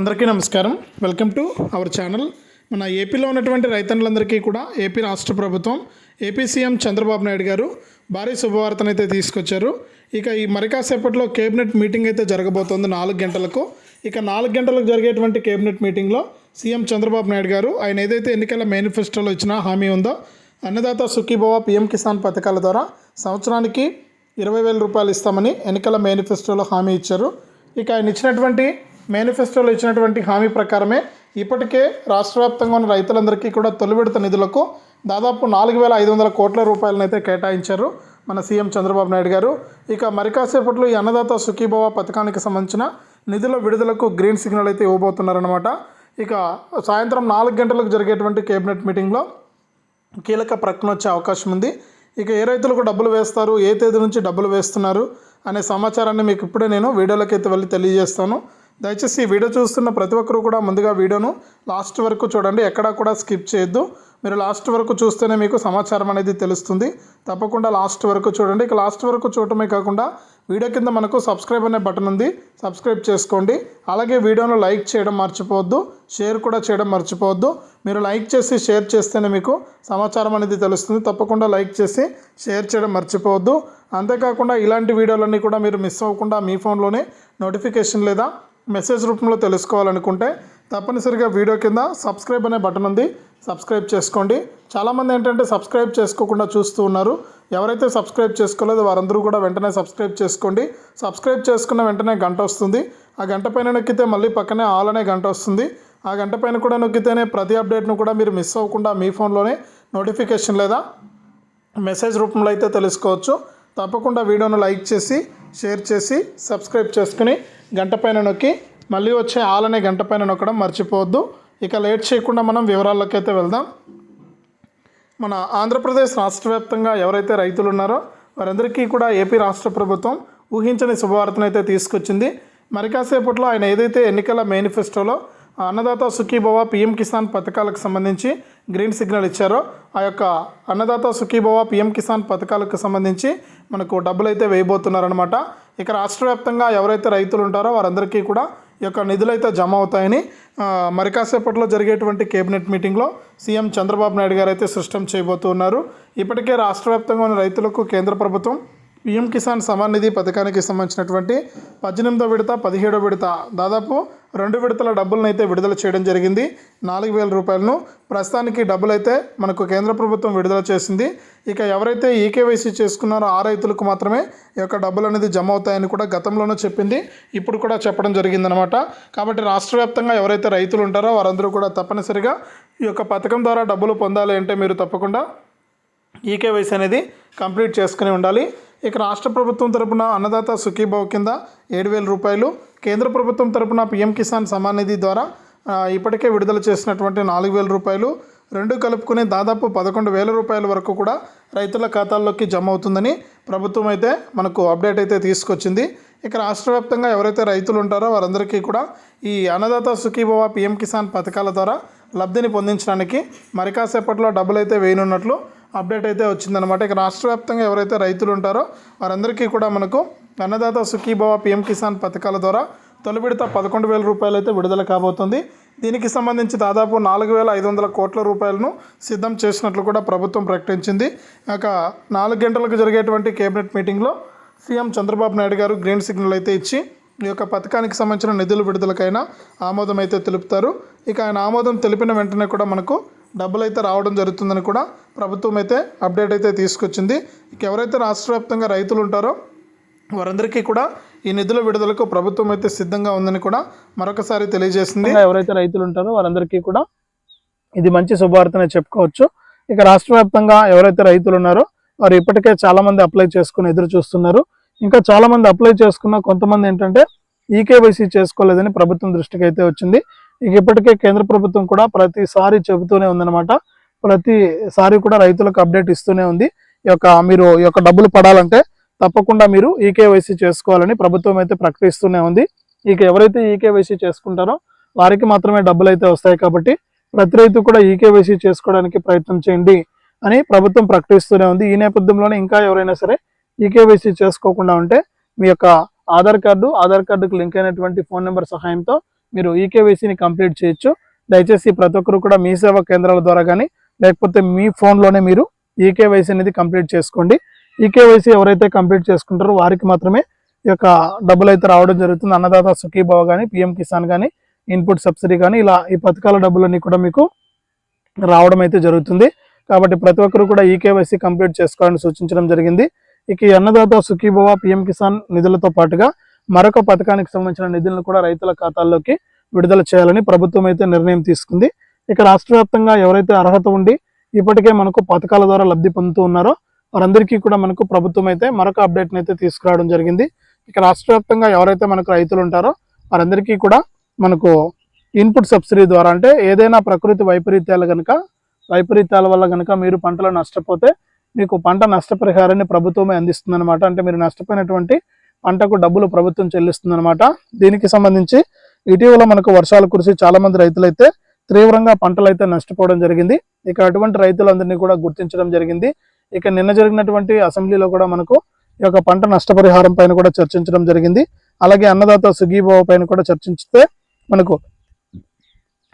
అందరికీ నమస్కారం. Welcome to our channel మన ఏపీలో ఉన్నటువంటి రైతన్నులందరికీ కూడా ఏపీ రాష్ట్ర ప్రభుత్వం ఏపీ సీఎం చంద్రబాబు నాయుడు గారు భారీ శుభవార్తను అయితే తీసుకొచ్చారు. ఇక ఈ మరికాసేపట్లో కేబినెట్ మీటింగ్ అయితే జరగబోతోంది నాలుగు గంటలకు. ఇక నాలుగు గంటలకు జరిగేటువంటి కేబినెట్ మీటింగ్లో సీఎం చంద్రబాబు నాయుడు గారు ఆయన ఏదైతే ఎన్నికల మేనిఫెస్టోలో ఇచ్చిన హామీ ఉందో అన్నదాత సుఖీభవ పీఎం కిసాన్ పథకాల ద్వారా సంవత్సరానికి ఇరవై వేల రూపాయలు ఇస్తామని ఎన్నికల మేనిఫెస్టోలో హామీ ఇచ్చారు. ఇక ఆయన ఇచ్చినటువంటి మేనిఫెస్టోలో ఇచ్చినటువంటి హామీ ప్రకారమే ఇప్పటికే రాష్ట్ర వ్యాప్తంగా ఉన్న రైతులందరికీ కూడా తొలి విడత నిధులకు దాదాపు నాలుగు వేల ఐదు వందల కోట్ల రూపాయలను అయితే కేటాయించారు మన సీఎం చంద్రబాబు నాయుడు గారు. ఇక మరి కాసేపట్లో ఈ అన్నదాత సుఖీభవ పథకానికి సంబంధించిన నిధుల విడుదలకు గ్రీన్ సిగ్నల్ అయితే ఇవ్వబోతున్నారనమాట ఇక సాయంత్రం నాలుగు గంటలకు జరిగేటువంటి కేబినెట్ మీటింగ్లో కీలక ప్రకటన వచ్చే అవకాశం ఉంది. ఇక ఏ రైతులకు డబ్బులు వేస్తారు ఏ తేదీ నుంచి డబ్బులు వేస్తున్నారు అనే సమాచారాన్ని మీకు ఇప్పుడే నేను వీడియోలోకి అయితే వెళ్ళి తెలియజేస్తాను. దయచేసి ఈ వీడియో చూస్తున్న ప్రతి ఒక్కరూ కూడా ముందుగా వీడియోను లాస్ట్ వరకు చూడండి. ఎక్కడా కూడా స్కిప్ చేయొద్దు. మీరు లాస్ట్ వరకు చూస్తేనే మీకు సమాచారం అనేది తెలుస్తుంది. తప్పకుండా లాస్ట్ వరకు చూడండి. ఇక లాస్ట్ వరకు చూడటమే కాకుండా వీడియో కింద మనకు సబ్స్క్రైబ్ అనే బటన్ ఉంది. సబ్స్క్రైబ్ చేసుకోండి. అలాగే వీడియోను లైక్ చేయడం మర్చిపోవద్దు. షేర్ కూడా చేయడం మర్చిపోవద్దు. మీరు లైక్ చేసి షేర్ చేస్తేనే మీకు సమాచారం అనేది తెలుస్తుంది. తప్పకుండా లైక్ చేసి షేర్ చేయడం మర్చిపోవద్దు. అంతేకాకుండా ఇలాంటి వీడియోలన్నీ కూడా మీరు మిస్ అవ్వకుండా మీ ఫోన్లోనే నోటిఫికేషన్ లేదా మెసేజ్ రూపంలో తెలుసుకోవాలనుకుంటే తప్పనిసరిగా వీడియో కింద సబ్స్క్రైబ్ అనే బటన్ ఉంది. సబ్స్క్రైబ్ చేసుకోండి. చాలామంది ఏంటంటే సబ్స్క్రైబ్ చేసుకోకుండా చూస్తూ ఉన్నారు. ఎవరైతే సబ్స్క్రైబ్ చేసుకోలేదో వారందరూ కూడా వెంటనే సబ్స్క్రైబ్ చేసుకోండి. సబ్స్క్రైబ్ చేసుకున్న వెంటనే గంట వస్తుంది. ఆ గంట పైన నొక్కితే మళ్ళీ పక్కనే ఆల్ అనే గంట వస్తుంది. ఆ గంట పైన కూడా నొక్కితేనే ప్రతి అప్డేట్ను కూడా మీరు మిస్ అవ్వకుండా మీ ఫోన్లోనే నోటిఫికేషన్ లేదా మెసేజ్ రూపంలో అయితే తెలుసుకోవచ్చు. తప్పకుండా వీడియోను లైక్ చేసి షేర్ చేసి సబ్స్క్రైబ్ చేసుకుని గంట పైన నొక్కి మళ్ళీ వచ్చే ఆల్ అనే గంట పైన నొక్కడం మర్చిపోవద్దు. ఇక లేట్ చేయకుండా మనం వివరాల్లోకి అయితే వెళ్దాం. మన ఆంధ్రప్రదేశ్ రాష్ట్ర వ్యాప్తంగా ఎవరైతే రైతులు ఉన్నారో వారందరికీ కూడా ఏపీ రాష్ట్ర ప్రభుత్వం ఊహించని శుభవార్తనైతే తీసుకొచ్చింది. మరి కాసేపట్లో ఆయన ఏదైతే ఎన్నికల మేనిఫెస్టోలో అన్నదాత సుఖీభవ పిఎం కిసాన్ పథకాలకు సంబంధించి గ్రీన్ సిగ్నల్ ఇచ్చారో. ఆ యొక్క అన్నదాత సుఖీభవ పిఎం కిసాన్ పథకాలకు సంబంధించి మనకు డబ్బులు అయితే వేయబోతున్నారనమాట ఇక రాష్ట్ర వ్యాప్తంగా ఎవరైతే రైతులు ఉంటారో వారందరికీ కూడా ఈ యొక్క నిధులు అయితే జమ అవుతాయని మరి కాసేపట్లో జరిగేటువంటి కేబినెట్ మీటింగ్లో సీఎం చంద్రబాబు నాయుడు గారు అయితే స్పష్టం చేయబోతున్నారు. ఇప్పటికే రాష్ట్ర వ్యాప్తంగా ఉన్న రైతులకు కేంద్ర ప్రభుత్వం పిఎం కిసాన్ సమాన్ నిధి పథకానికి సంబంధించినటువంటి పద్దెనిమిదో విడత పదిహేడో విడత దాదాపు రెండు విడతల డబ్బులను అయితే విడుదల చేయడం జరిగింది. నాలుగు వేల రూపాయలను ప్రస్తుతానికి డబ్బులు అయితే మనకు కేంద్ర ప్రభుత్వం విడుదల చేసింది. ఇక ఎవరైతే ఈకేవైసీ చేసుకున్నారో ఆ రైతులకు మాత్రమే ఈ యొక్క డబ్బులు అనేది జమ అవుతాయని కూడా గతంలోనే చెప్పింది. ఇప్పుడు కూడా చెప్పడం జరిగిందనమాట. కాబట్టి రాష్ట్ర వ్యాప్తంగా ఎవరైతే రైతులు ఉంటారో వారందరూ కూడా తప్పనిసరిగా ఈ యొక్క పథకం ద్వారా డబ్బులు పొందాలి అంటే మీరు తప్పకుండా ఈకేవైసీ అనేది కంప్లీట్ చేసుకుని ఉండాలి. ఇక రాష్ట్ర ప్రభుత్వం తరపున అన్నదాత సుఖీభావ్ కింద ఏడు వేల రూపాయలు. కేంద్ర ప్రభుత్వం తరపున పిఎం కిసాన్ సమాన్ నిధి ద్వారా ఇప్పటికే విడుదల చేసినటువంటి నాలుగు వేల రూపాయలు. రెండు కలుపుకుని దాదాపు పదకొండు వేల రూపాయల వరకు కూడా రైతుల ఖాతాల్లోకి జమ అవుతుందని ప్రభుత్వం అయితే మనకు అప్డేట్ అయితే తీసుకొచ్చింది. ఇక రాష్ట్ర వ్యాప్తంగా ఎవరైతే రైతులు ఉంటారో వారందరికీ కూడా ఈ అన్నదాత సుఖీభవ పిఎం కిసాన్ పథకాల ద్వారా లబ్ధిని పొందించడానికి మరి కాసేపట్లో డబ్బులు అయితే వేయనున్నట్లు అప్డేట్ అయితే వచ్చిందనమాట ఇక రాష్ట్ర వ్యాప్తంగా ఎవరైతే రైతులు ఉంటారో వారందరికీ కూడా మనకు అన్నదాత సుఖీభవ పిఎం కిసాన్ పథకాల ద్వారా తొలి విడత పదకొండు వేల రూపాయలు అయితే విడుదల కాబోతుంది. దీనికి సంబంధించి దాదాపు నాలుగు వేల ఐదు వందల కోట్ల రూపాయలను సిద్ధం చేసినట్లు కూడా ప్రభుత్వం ప్రకటించింది. ఇక నాలుగు గంటలకు జరిగేటువంటి కేబినెట్ మీటింగ్లో సీఎం చంద్రబాబు నాయుడు గారు గ్రీన్ సిగ్నల్ అయితే ఇచ్చి ఈ యొక్క పథకానికి సంబంధించిన నిధుల విడుదలకైనా ఆమోదం అయితే తెలుపుతారు. ఇక ఆయన ఆమోదం తెలిపిన వెంటనే కూడా మనకు డబ్బులు అయితే రావడం జరుగుతుందని కూడా ప్రభుత్వం అయితే అప్డేట్ అయితే తీసుకొచ్చింది. ఇక ఎవరైతే రాష్ట్ర వ్యాప్తంగా రైతులు ఉంటారో వారందరికీ కూడా ఈ నిధుల విడుదలకు ప్రభుత్వం అయితే సిద్ధంగా ఉందని కూడా మరొకసారి తెలియజేసింది. ఎవరైతే రైతులు ఉంటారో వారందరికీ కూడా ఇది మంచి శుభవార్తనే చెప్పుకోవచ్చు. ఇక రాష్ట్ర వ్యాప్తంగా ఎవరైతే రైతులు ఉన్నారో వారు ఇప్పటికే చాలామంది అప్లై చేసుకుని ఎదురు చూస్తున్నారు. ఇంకా చాలామంది అప్లై చేసుకున్న కొంతమంది ఏంటంటే ఈకేవైసీ చేసుకోలేదని ప్రభుత్వం దృష్టికి అయితే వచ్చింది. ఇక ఇప్పటికే కేంద్ర ప్రభుత్వం కూడా ప్రతిసారి చెబుతూనే ఉందన్నమాట. ప్రతిసారి కూడా రైతులకు అప్డేట్ ఇస్తూనే ఉంది. ఈ యొక్క మీరు ఈ యొక్క డబ్బులు పడాలంటే తప్పకుండా మీరు ఈకేవైసీ చేసుకోవాలని ప్రభుత్వం అయితే ప్రకటిస్తూనే ఉంది. ఇక ఎవరైతే ఈకేవైసీ చేసుకుంటారో వారికి మాత్రమే డబ్బులు అయితే వస్తాయి కాబట్టి ప్రతి రైతు కూడా ఈకేవైసీ చేసుకోవడానికి ప్రయత్నం చేయండి అని ప్రభుత్వం ప్రకటిస్తూనే ఉంది. ఈ నేపథ్యంలోనే ఇంకా ఎవరైనా సరే ఈకేవైసీ చేసుకోకుండా ఉంటే మీ యొక్క ఆధార్ కార్డు ఆధార్ కార్డుకు లింక్ అయినటువంటి ఫోన్ నెంబర్ సహాయంతో మీరు ఈకేవైసీని కంప్లీట్ చేయొచ్చు. దయచేసి ప్రతి ఒక్కరు కూడా మీ సేవా కేంద్రాల ద్వారా కానీ లేకపోతే మీ ఫోన్లోనే మీరు ఈకేవైసీ అనేది కంప్లీట్ చేసుకోండి. ఈకేవైసీ ఎవరైతే కంప్లీట్ చేసుకుంటారో వారికి మాత్రమే ఈ యొక్క డబ్బులు అయితే రావడం జరుగుతుంది. అన్నదాత సుఖీభావ కానీ పిఎం కిసాన్ కానీ ఇన్పుట్ సబ్సిడీ కానీ ఇలా ఈ పథకాల డబ్బులన్నీ కూడా మీకు రావడం అయితే జరుగుతుంది. కాబట్టి ప్రతి ఒక్కరు కూడా ఈకేవైసీ కంప్లీట్ చేసుకోవాలని సూచించడం జరిగింది. ఇక ఈ అన్నదాత సుఖీభవ పిఎం కిసాన్ నిధులతో పాటుగా మరొక పథకానికి సంబంధించిన నిధులను కూడా రైతుల ఖాతాల్లోకి విడుదల చేయాలని ప్రభుత్వం అయితే నిర్ణయం తీసుకుంది. ఇక రాష్ట్ర వ్యాప్తంగా ఎవరైతే అర్హత ఉండి ఇప్పటికే మనకు పథకాల ద్వారా లబ్ధి పొందుతూ ఉన్నారో వారందరికీ కూడా మనకు ప్రభుత్వం అయితే మరొక అప్డేట్ని అయితే తీసుకురావడం జరిగింది. ఇక రాష్ట్ర వ్యాప్తంగా ఎవరైతే మనకు రైతులు ఉంటారో వారందరికీ కూడా మనకు ఇన్పుట్ సబ్సిడీ ద్వారా అంటే ఏదైనా ప్రకృతి వైపరీత్యాలు కనుక వైపరీత్యాల వల్ల కనుక మీరు పంటలు నష్టపోతే మీకు పంట నష్టపరిహారాన్ని ప్రభుత్వమే అందిస్తుందన్నమాట. అంటే మీరు నష్టపోయినటువంటి పంటకు డబ్బులు ప్రభుత్వం చెల్లిస్తుందన్నమాట. దీనికి సంబంధించి ఇటీవల మనకు వర్షాలు కురిసి చాలా మంది రైతులైతే తీవ్రంగా పంటలు అయితే నష్టపోవడం జరిగింది. ఇక అటువంటి రైతులందరినీ కూడా గుర్తించడం జరిగింది. ఇక నిన్న జరిగినటువంటి అసెంబ్లీలో కూడా మనకు ఈ యొక్క పంట నష్టపరిహారం పైన కూడా చర్చించడం జరిగింది. అలాగే అన్నదాత సుగీభావ పైన కూడా చర్చించితే మనకు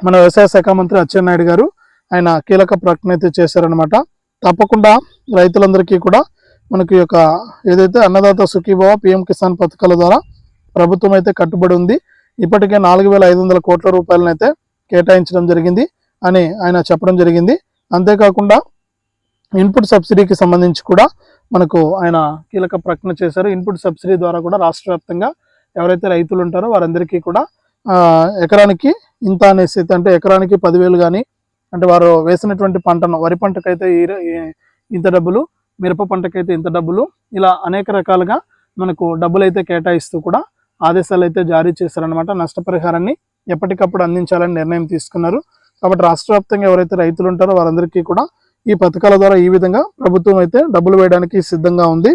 మన వ్యవసాయ శాఖ మంత్రి అచ్చెన్నాయుడు గారు ఆయన కీలక ప్రకటన అయితే చేశారనమాట తప్పకుండా రైతులందరికీ కూడా మనకి యొక్క ఏదైతే అన్నదాత సుఖీభావ పిఎం కిసాన్ పథకాల ద్వారా ప్రభుత్వం అయితే కట్టుబడి ఉంది. ఇప్పటికే నాలుగు వేల ఐదు వందల కోట్ల రూపాయలను అయితే కేటాయించడం జరిగింది అని ఆయన చెప్పడం జరిగింది. అంతేకాకుండా ఇన్పుట్ సబ్సిడీకి సంబంధించి కూడా మనకు ఆయన కీలక ప్రకటన చేశారు. ఇన్పుట్ సబ్సిడీ ద్వారా కూడా రాష్ట్ర వ్యాప్తంగా ఎవరైతే రైతులు ఉంటారో వారందరికీ కూడా ఎకరానికి ఇంత అనేసి అంటే ఎకరానికి పదివేలు కానీ అంటే వారు వేసినటువంటి పంటను వరి పంటకైతే ఈ- ఇంత డబ్బులు మిరప పంటకైతే ఇంత డబ్బులు. ఇలా అనేక రకాలుగా మనకు డబ్బులు అయితే కేటాయిస్తూ కూడా ఆదేశాలు అయితే జారీ చేశారనమాట నష్టపరిహారాన్ని ఎప్పటికప్పుడు అందించాలని నిర్ణయం తీసుకున్నారు. కాబట్టి రాష్ట్ర వ్యాప్తంగా ఎవరైతే రైతులు ఉంటారో వారందరికీ కూడా ఈ పథకాల ద్వారా ఈ విధంగా ప్రభుత్వం అయితే డబ్బులు వేయడానికి సిద్ధంగా ఉంది.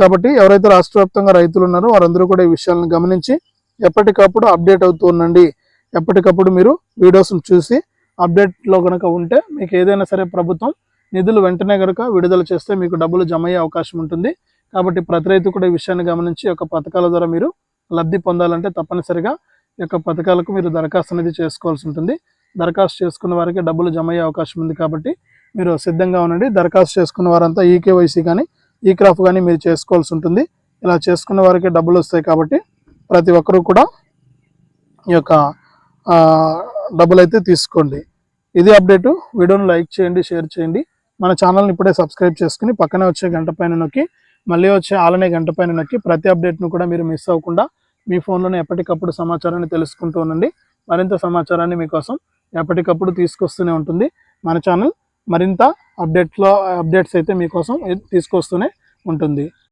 కాబట్టి ఎవరైతే రాష్ట్ర వ్యాప్తంగా రైతులు ఉన్నారో వారందరూ కూడా ఈ విషయాలను గమనించి ఎప్పటికప్పుడు అప్డేట్ అవుతూ ఉండండి. ఎప్పటికప్పుడు మీరు వీడియోస్ని చూసి అప్డేట్లో కనుక ఉంటే మీకు ఏదైనా సరే ప్రభుత్వం నిధులు వెంటనే కనుక విడుదల చేస్తే మీకు డబ్బులు జమ అయ్యే అవకాశం ఉంటుంది. కాబట్టి ప్రతి రైతు కూడా ఈ విషయాన్ని గమనించి ఒక యొక్క పథకాల ద్వారా మీరు లబ్ధి పొందాలంటే తప్పనిసరిగా ఈ యొక్క పథకాలకు మీరు దరఖాస్తు అనేది చేసుకోవాల్సి ఉంటుంది. దరఖాస్తు చేసుకున్న వారికి డబ్బులు జమ అయ్యే అవకాశం ఉంది కాబట్టి మీరు సిద్ధంగా ఉండండి. దరఖాస్తు చేసుకున్న వారంతా ఈకేవైసీ కానీ ఈ క్రాఫ్ కానీ మీరు చేసుకోవాల్సి ఉంటుంది. ఇలా చేసుకున్న వారికి డబ్బులు వస్తాయి కాబట్టి ప్రతి ఒక్కరూ కూడా ఈ యొక్క డబ్బులు అయితే తీసుకోండి. ఇది అప్డేటు. వీడియోను లైక్ చేయండి షేర్ చేయండి. మన ఛానల్ని ఇప్పుడే సబ్స్క్రైబ్ చేసుకుని పక్కనే వచ్చే గంట పైన నొక్కి మళ్ళీ వచ్చే ఆలనే గంట పైన నొక్కి ప్రతి అప్డేట్ను కూడా మీరు మిస్ అవ్వకుండా మీ ఫోన్లోనే ఎప్పటికప్పుడు సమాచారాన్ని తెలుసుకుంటూ ఉండండి. మరింత సమాచారాన్ని మీకోసం ఎప్పటికప్పుడు తీసుకొస్తూనే ఉంటుంది. మన ఛానల్ మరింత అప్డేట్లో అప్డేట్స్ అయితే మీకోసం తీసుకొస్తూనే ఉంటుంది.